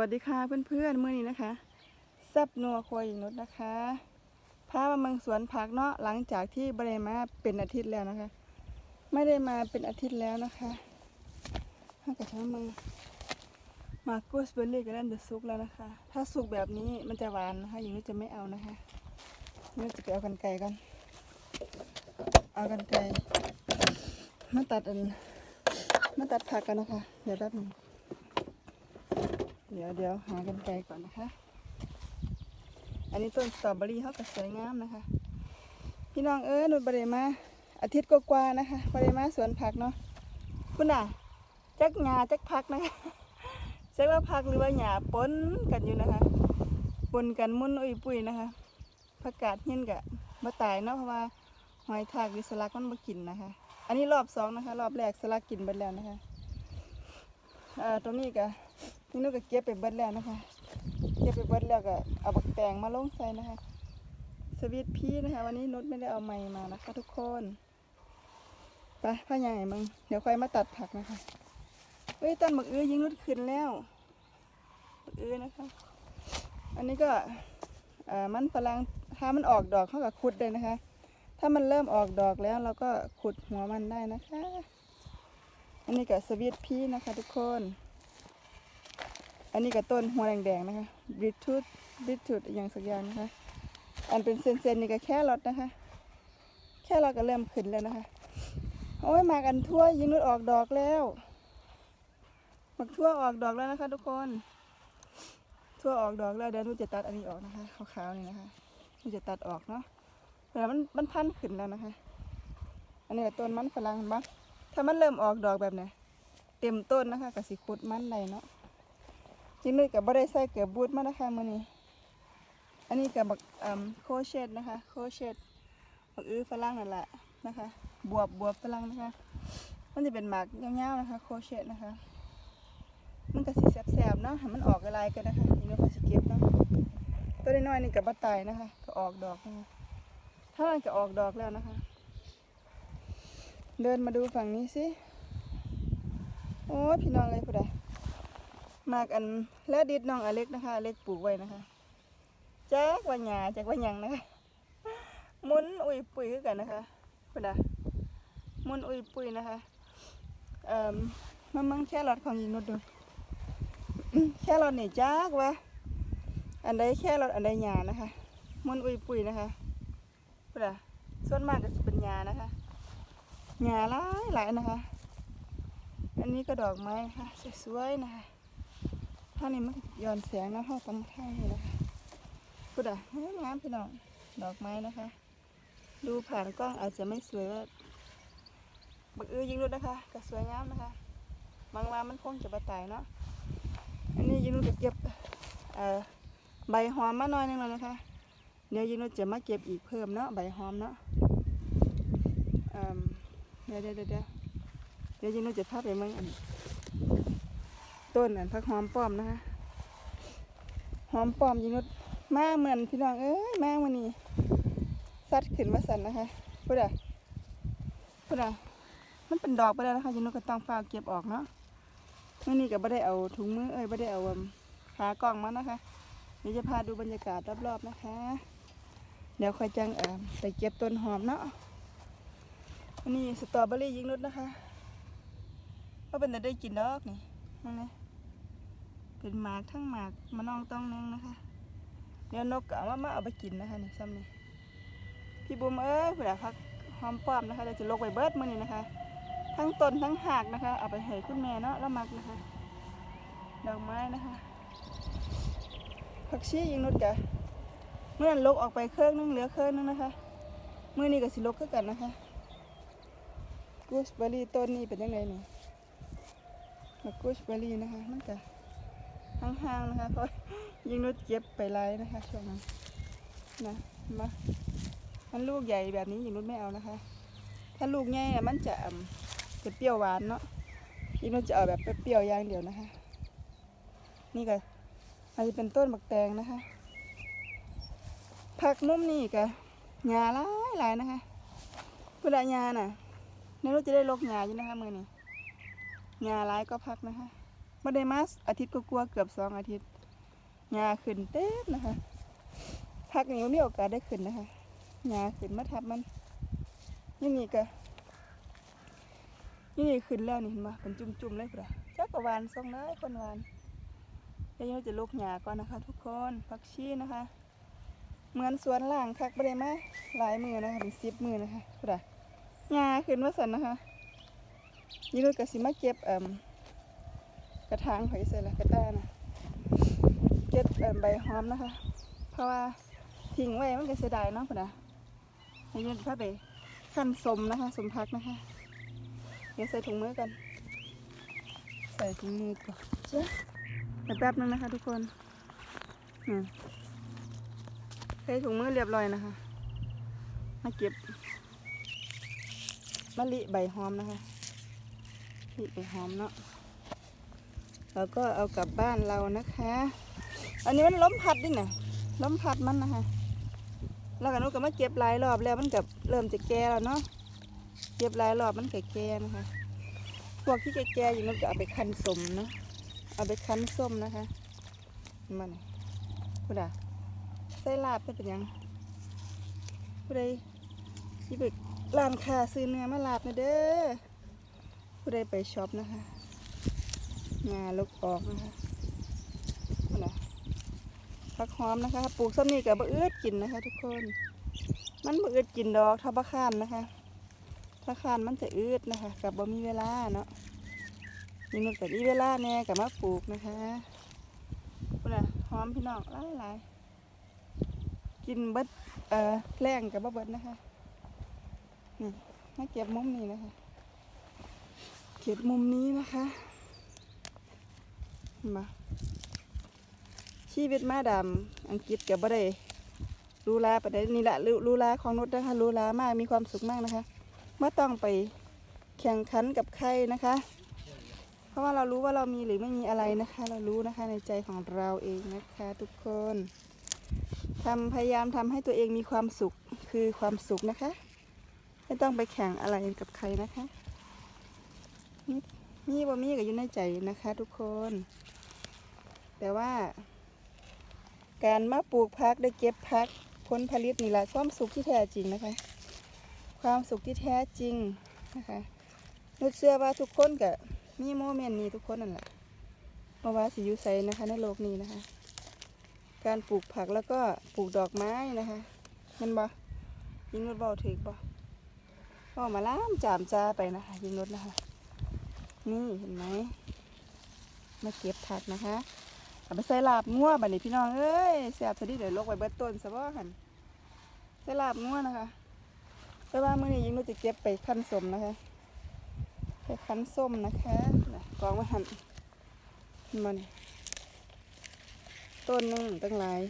วัสดีค่ะเพื่อนๆเมื้อนี้นะคะซับนัวควหญิงนุชนะคะพามาเมืองสวนผักเนาะหลังจากที่บริมาเป็นอาทิตย์แล้วนะคะ ไม่ได้มาเป็นอาทิตย์แล้วนะคะถ้ากับทั้งมือมากูสเบอร์รี่ก็เริ่มจะสุกแล้วนะคะ ถ้าสุกแบบนี้มันจะหวานนะคะหญิงนุจะไม่เอานะคะนุจะไปเอากันไก่กันเอากันไก่มาตัดอันมาตัดผักกันนะคะ เดี๋ยวแป๊บนึง เดี๋ยวเดี๋ยวหากันไกลก่อนนะคะ อันนี้ต้นสตรอเบอรี่เขาก็สวยงามนะคะ พี่น้องเอ้ยนุดบริมาอาทิตย์กว่าๆนะคะบริมาสวนผักเนาะคุณน่ะจักหญ้าจักผักนะคะจักว่าผักหรือว่าหญ้าปนกันอยู่นะคะปนกันมุนอุ้ยปุ้ยนะคะผักกาดเฮียนกะมาตายเนาะเพราะว่าหอยทากหรือสลักมันมากินนะคะ อันนี้รอบสองนะคะ รอบแรกสลักกินไปแล้วนะคะเอ่อตรงนี้กะ นี่นุก็เก็บไปเบิดแล้วนะคะ เก็บไปเบิดแล้วก็เอาบักแตงมาลงใส่นะคะ สวีทพีนะคะ วันนี้นุชไม่ได้เอาไม้มานะคะ ทุกคนไปผ้าใหญ่มึงเดี๋ยวค่อยมาตัดผักนะคะเอ้ยต้นบักอื้อยิงนุชขึ้นแล้วบักอื้อนะคะ อันนี้ก็อ่อมันฝรั่งถ้ามันออกดอกเขาก็ขุดเลยนะคะ ถ้ามันเริ่มออกดอกแล้วเราก็ขุดหัวมันได้นะคะ อันนี้ก็สวีทพีนะคะ ทุกคน อันนี้ก็ต้นหัวแดงๆนะคะบิททูดบิททูดอย่างสักอย่างนะคะ อันเป็นเส้นๆนี่ก็แค่รอทนะคะ แค่รอทก็เริ่มขึ้นแล้วนะคะ โอ้ยมากันทั่วยิงนุดออกดอกแล้วหมากทั่วออกดอกแล้วนะคะ ทุกคน ทั่วออกดอกแล้วเดี๋ยวนุจะตัดอันนี้ออกนะคะขาวๆนี่นะคะนุจะตัดออกเนาะแต่มันมันพันขึ้นแล้วนะคะ อันนี้ก็ต้นมันฝรั่งเห็นปะถ้ามันเริ่มออกดอกแบบเนี้เต็มต้นนะคะก็สิขุดมันได้เนาะ จินุ้ยกับบ่ได้ใส่เกือบูดมานะคะมือนี้ อันนี้กับบักโคเชตนะคะ โคเชตบักอื้อฝรั่งนั่นแหละนะคะ บวบบวบฝรั่งนะคะ มันจะเป็นหมากยาวๆนะคะ โคเชตนะคะ มันก็สิแสบๆเนาะให้มันออกอะไรกันนะคะนี่เราก็สิเก็บเนาะ ตัวน้อยๆนี่กับบ่ตายนะคะ ก็ออกดอกนะคะถ้ามันก็ออกดอกแล้วนะคะ เดินมาดูฝั่งนี้สิ โอ้พี่น้องเลยผู้ใด มากอันและดิดน้องอเล็กนะคะอเล็กปลูกไว้นะคะแจ๊กว่าหยาแจ๊กว่าหยังนะคะมุนอุ้ยปุ๋ยกันนะคะพุ่นนะมุนอุ้ยปุ๋ยนะคะเอ่อมันมังแค่รอดของยิงนุดดูแค่รอดนี่จ๊กว่าอันใดแค่รอดอันใดหยานะคะมุนอุ้ยปุ๋ยนะคะพุ่นนะส่วนมากก็จะเป็นหยานะคะหยาหลายหลายนะคะ อันนี้ก็ดอกไม้ค่ะสวยๆนะคะ ถ้านี่มันย้อนแสงนะเข้าตรงข้างนี่นะคะพุดอะเฮ้ยงามพี่น้องดอกไม้นะคะ ดูผ่านกล้องอาจจะไม่สวยว่าบักอื้อยิงดูนะคะก็สวยงามนะคะบางวามันคงจะบาตายเนาะอันนี้ยิงดูจะเก็บใบหอมมาหน่อยนึงแล้วนะคะเดี๋ยวยิงดูจะมาเก็บอีกเพิ่มเนาะใบหอมเนาะเดี๋ยวเดี๋ยวเดี๋ยวเดี๋ยวเดี๋ยวยิงดูจะพาไปเมืองอัน ต้นอันพักหอมป้อมนะคะ หอมป้อมยินุดมาเหมือนพี่น้องเอ้ยมาวันนี้ซัดขึ้นมาสันนะคะพูดอะพูดอะมันเป็นดอกไปแล้วนะคะยินุดก็ต้องฝ้าเก็บออกเนาะมื่อนี้ก็ไม่ได้เอาถุงมือเอ้ยไม่ได้เอาขากล้องมานะคะเดี๋ยวจะพาดูบรรยากาศรอบๆนะคะ เดี๋ยวค่อยจังเออไปเก็บต้นหอมเนาะอันนี้สตรอเบอรี่ยิงนุดนะคะว่าเป็นแต่ได้กินดอกนี่นั่นนะ เป็นหมากทั้งหมากมานองต้องนึงนะคะเดี๋ยนกก็เอามาเอาไปกินนะคะนี่ซ้ำนี่พี่บุ๋มเอ้ยเผื่อพักหอมป้อมนะคะเดี๋ยวจะลกไปเบิดมือนี้นะคะ ทั้งต้นทั้งหากนะคะ เอาไปให้คุณแม่เนาะแล้วมักนะคะ ดอกไม้นะคะผักชียิงนุดกะเมื่อนั้นลกออกไปเครื่องนึงเหลือเครื่องนึงนะคะมือนี้ก็สิลกคือกันนะคะกูสเบอรี่ต้นนี้เป็นยังไงนี่มะกรูดเบอรี่นะคะมันจะ ห่างๆนะคะเพราะยิงนุดเจ็บไปไล่นะคะช่วงนั้นนะมามันลูกใหญ่แบบนี้ยิงนุดไม่เอานะคะ ถ้าลูกใหญ่มันจะจะเปรี้ยวหวานเนาะยิงนุดจะเอาแบบเปรี้ยวอย่างเดียวนะคะ นี่ก็อาจจะเป็นต้นบักแตงนะคะ ผักนุ่มนี่ก็หญ้าหลายหลายๆนะคะเวลาหญ้าน่ะในนุดจะได้ลกหญ้าอยู่นะคะมือนี้งาร้ายก็พักนะคะ บ่ได้มาอาทิตย์ก็กลัวเกือบสองอาทิตย์หญ้าขึ้นเต็มนะคะพักนี้บ่มีโอกาสได้ขึ้นนะคะหญ้าขึ้นมาทับมันนี่นี่ก็นี่นี่ขึ้นแล้วนี่เห็นบ่เป็นจุ่มๆเลยพุ่นน่ะจักกวานส่งได้คนวานเดี๋ยวเราจะลูกหญ้าก่อนนะคะ ทุกคนผักชีนะคะ เหมือนสวนล่างคักบ่ได้มาหลายมือนะคะเป็น10มือนะคะพุ่นน่ะหญ้าขึ้นว่าซั่นนะคะนี่รถกสิมาเก็บเอ่ม กระถางหอยใส่ละกระต้านะเก็บใบหอมนะคะ เพราะว่าทิ้งไว้มันก็เสียดายเนาะพุ่นะให้ยืนพาไปขั้นสมนะคะ สมพักนะคะ เดี๋ยวใส่ถุงมือกัน ใส่ถุงมือก่อนจ๊เดี๋ยวแป๊บนึงนะคะทุกคนใส่ถุงมือเรียบร้อยนะคะ มาเก็บมะลิใบหอมนะคะนี่ไปหอมเนาะ แล้วก็เอากลับบ้านเรานะคะ อันนี้มันล้มพัดดิน่ะล้มพัดมันนะคะแล้วกันนุก็มาเก็บหลายรอบแล้วมันกับเริ่มจะแก่แล้วเนาะเก็บหลายรอบมันก็แก่นะคะ พวกที่แก่ๆอย่างนั้นก็เอาไปคั้นสมเนาะเอาไปคั้นส้มนะคะมันพูดอะใส่ลาบเป็นยังผู้ใดที่ไปร้านค้าซื้อเนื้อมาลาบนะเด้อผู้ใดไปช็อปนะคะ งาลูกออกนะคะนะผักหอมนะคะ ปลูกซ้ำนี่กับบะเอื้อกินนะคะ ทุกคน มันบะเอื้อกินดอกถ้าบะข้านนะคะ ถ้าข้านมันจะอืดนะคะ กับบะมีเวลาเนาะนี่มันกับมีเวลาแน่กับมาปลูกนะคะคุณน่ะหอมพี่น้องหลายหลายกินเบิดเอ่อแรงกับบะเบิดนะคะนี่มาเก็บมุมนี้นะคะ เก็บมุมนี้นะคะ มาชีวิตมาดำอังกฤษกับบ่ได้รูลาประเด็นนี่แหละรูลาของนุชนะคะรูลามากมีความสุขมากนะคะไม่ต้องไปแข่งขันกับใครนะคะ เพราะว่าเรารู้ว่าเรามีหรือไม่มีอะไรนะคะ เรารู้นะคะในใจของเราเองนะคะ ทุกคนทำพยายามทำให้ตัวเองมีความสุขคือความสุขนะคะ ไม่ต้องไปแข่งอะไรกับใครนะคะ มีบ่มีก็อยู่ในใจนะคะ ทุกคน แต่ว่า การมาปลูกพักได้เก็บพักผลผลิตนี่แหละความสุขที่แท้จริงนะคะ ความสุขที่แท้จริงนะคะนุชเชื่อว่าทุกคนก็มีโมเมนต์นี้ทุกคนนั่นแหละเพราะว่าสิยุไซนะคะ ในโลกนี้นะคะ การปลูกผักแล้วก็ปลูกดอกไม้นะคะมันบ่ยิงนุชเบาถึกบ่ก็มาล้ามจามจ้าไปนะคะ ยิงนุชนะคะ นี่เห็นไหมมาเก็บผักนะคะเอาไปใส่ลาบงัวบัดนี้พี่น้องเอ้ยแซบสดิเดี๋ยวลกไว้เบิดต้นซะบ่หันใส่ลาบงัวนะคะ แต่ว่ามื้อนี้ยิงเราจะเก็บไปคั้นสมนะคะไปคั้นส้มนะคะน่ะกองไว้หันมันต้นหนึงตั้งหลาย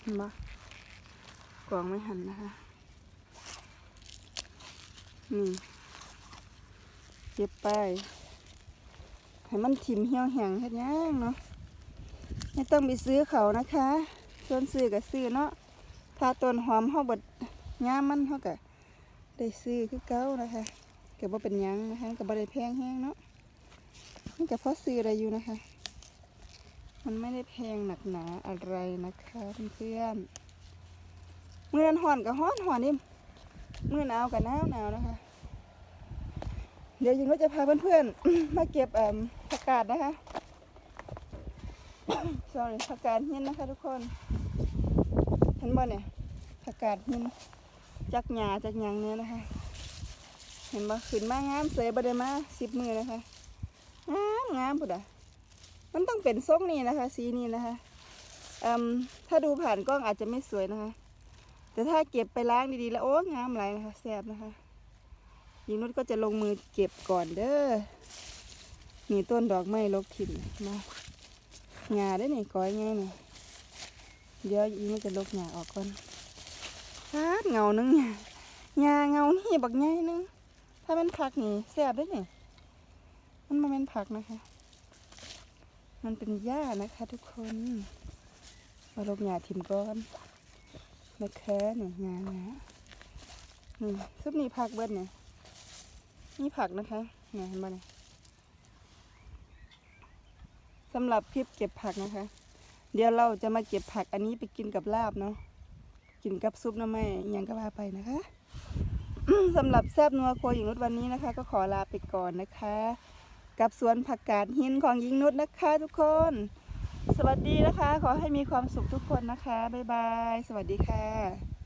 เห็นบ่กองไว้หันนะคะนี่ ก็บไป ให้มันถิ่มเหี่ยวแห้งเฮ็ดหยังเนาะไม่ต้องไปซื้อเขานะคะส่วนซื้อก็ซื้อเนาะถ้าต้นหอมเฮาบดย่ามมันเฮาก็ได้ซื้อคือเก่านะคะเก็บว่าเป็นยังนะคะก็บ่ได้แพงแฮงเนาะมันก็พอซื้ออะได้อยู่นะคะ มันไม่ได้แพงหนักหนาอะไรนะคะเพื่อนๆมื้อนั้นฮ้อนก็ฮ้อนฮ้อนนี่มื้อนาวก็หนาวหนาวนะคะ เดี๋ยวยิงก็จะพาเพื่อนๆ มาเก็บอ่มผักกาดนะคะ sorry ผักกาดหินนะคะทุกคน เห็นบ่เนี่ยผักกาดหินจากหญ้าจากหยังเนี่ยนะคะ เห็นบ่ขึ้นมางามเสยบ่ได้มาสิบมือนะคะงามงามพุดอะมันต้องเป็นส้มนี่นะคะ สีนี้นะคะถ้าดูผ่านกล้องอาจจะไม่สวยนะคะ แต่ถ้าเก็บไปล้างดีๆแล้วโอ้งามหลายนะคะแซ่บนะคะ ยิงนุชก็จะลงมือเก็บก่อนเด้อนี่ต้นดอกไม้ลกถิ่นมาหญ้าได้นี่ก้อยไงนี่เดี๋ยวยิงนุชจะลกหญ้าออกก่อนฮาดเงานึงหญ้าหญ้าเงานี่บักใหญ่นึงถ้าเป็นผักนี่แซ่บได้นี่มันไมาเป็นผักนะคะ มันเป็นหญ้านะคะทุกคนมาลกหญ้าถิ่มก่อนนะคะนี่หญ้าหญ้านี่ซุปนี่ผักเบิดเนี่ย นี่ผักนะคะเนี่ยเห็นบ่เนี่ยสำหรับคลิปเก็บผักนะคะ เดี๋ยวเราจะมาเก็บผักอันนี้ไปกินกับลาบเนาะกินกับซุปน้ำไม้อิหยังก็ว่าไปนะคะสำหรับแซบนัวครัวหญิงนุชวันนี้นะคะ ก็ขอลาไปก่อนนะคะ กับสวนผักกาดหินของหญิงนุชนะคะ ทุกคน สวัสดีนะคะ ขอให้มีความสุขทุกคนนะคะบ๊ายบาย สวัสดีค่ะ